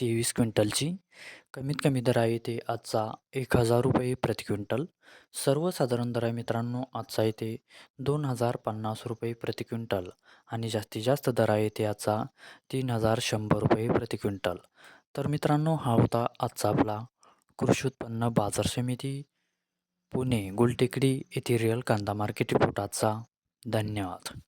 तेवीस क्विंटलची. कमीत कमी दर आहे ते आजचा एक हजार रुपये प्रति क्विंटल. सर्वसाधारण दर आहे मित्रांनो आजचा येते दोन हजार पन्नास रुपये प्रति क्विंटल. आणि जास्तीत जास्त दर आहे ते आजचा तीन हजार शंभर रुपये प्रति क्विंटल. तर मित्रांनो हा होता आजचा आपला कृषी उत्पन्न बाजार समिती पुणे गुलटेकडी येथे रिअल कांदा मार्केट रिपोर्ट आजचा. धन्यवाद.